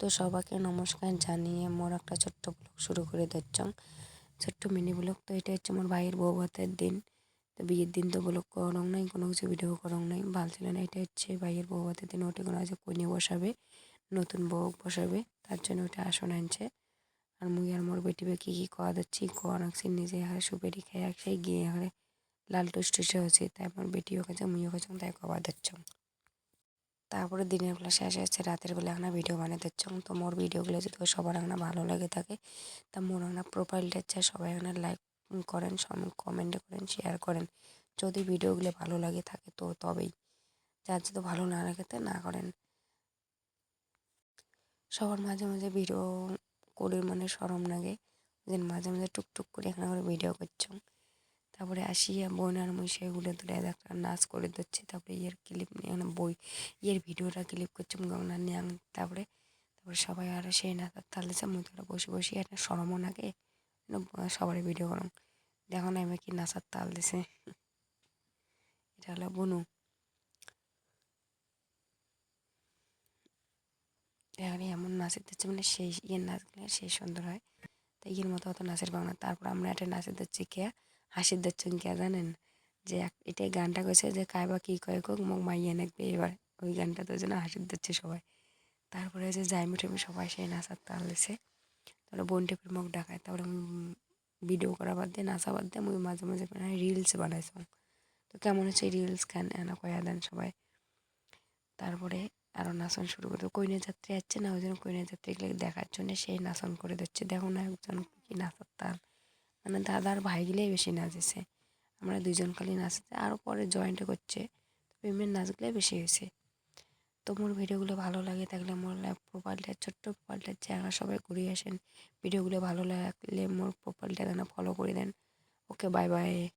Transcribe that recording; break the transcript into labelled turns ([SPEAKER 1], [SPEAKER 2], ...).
[SPEAKER 1] তো সবাইকে নমস্কার জানিয়ে মোর একটা ছোট্ট ব্লগ শুরু করে দিচ্ছং ছোট্ট মিনি ব্লগ তো এটা হচ্ছে আমার ভাইয়ের বউ দিন। তো বিয়ের দিন তো ব্লগ করং নাই, কোনো কিছু ভিডিও করং নাই। ভালো ছিল না এটা হচ্ছে ভাইয়ের বউ দিন। ওটা কোনো আছে কনে বসাবে, নতুন বউ বসাবে, তার জন্য ওটা আসন আনছে। আর মুই আর মোর বেটিবে কী কী খাওয়া দিচ্ছি খাওয়া রাখছি নিজে হারে সুপেরি খেয়ে রাখছি গিয়ে হারে লাল টোস্ট হচ্ছে, তাই আমার বেটিও কাছে, মুইও কাছে, তাই খাওয়া দিচ্ছং তারপরে দিনের বেলা শেষ হচ্ছে রাতের বেলা একটা ভিডিও বানিয়ে দিচ্ছং তো মোর ভিডিওগুলো যদি সবার একটা ভালো লাগে থাকে, তা মোর একটা প্রোফাইলটা হচ্ছে সবাই একটা লাইক করেন কমেন্ট করেন শেয়ার করেন। যদি ভিডিওগুলো ভালো লাগে থাকে তো তবেই। যার যদি ভালো না লাগে তো না করেন। সবার মাঝে মাঝে ভিডিও করে মানে সরম লাগে। যে মাঝে মাঝে টুকটুক করে এখানে করে ভিডিও করছং। তারপরে আসিয়া বোন আর মুই সেগুলো তুলে একটা নাচ করে দিচ্ছি। তারপরে ইয়ের ক্লিপ নিয়ে বই, ইয়ের ভিডিওটা ক্লিপ করছি, গঙ্গা নিয়ে তারপরে তারপরে সবাই আর সেই নাচার তালেছে মুই তোরা বসে বসে একটা সরমও নাগে সবারই ভিডিও করুন দেখো না আমি কি নাচার তাল দিছে। এটা হলো বনু। এখানে এমন নাচের দিচ্ছে মানে সেই ইয়ের নাচগুলো, সেই সুন্দর হয়। তাই ইয়ের মতো অত নাচের বাংলা তারপর আমরা একটা নাচের দিচ্ছি কে হাসির দিচ্ছেন কে জানেন? যে এটাই গানটা কইছে যে কায় বা কী কয় কোক মোক মাইয়া নাকবে এবার। ওই গানটা তো জন্য হাসির দিচ্ছে সবাই। তারপরে যে জাইমি টেমি সবাই সেই নাচার তাল দিছে। তারপরে বোন টেপির মুখ ডাকায়। তারপরে ভিডিও করা বাদ দিয়ে, নাচা বাদ দিয়ে মুই মাঝে মাঝে রিলস বানাইছাম তো কেমন হচ্ছে রিলস খান এনা কয়া দেন সবাই। তারপরে আরও নাচন শুরু করতো কইনে যাত্রী আসছে না? ওই জন্য কইনে যাত্রীগুলো দেখার জন্য সেই নাচন করে দিচ্ছে। দেখো না একজন কি নাচার তাল। মানে দাদার ভাইগুলোই বেশি নাচেছে। আমরা দুজন খালি নাচতে আরও পরে জয়েন্ট করছে। প্রেমের নাচগুলোই বেশি হয়েছে। তো মোর ভিডিওগুলো ভালো লাগে থাকলে মোর প্রোফাইলটা ছোট্ট প্রোফাইলটা জায়গা সবাই ঘুরিয়ে আসেন। ভিডিওগুলো ভালো লাগলে মোর প্রোফাইলটা যেন ফলো করে দেন। Okay bye bye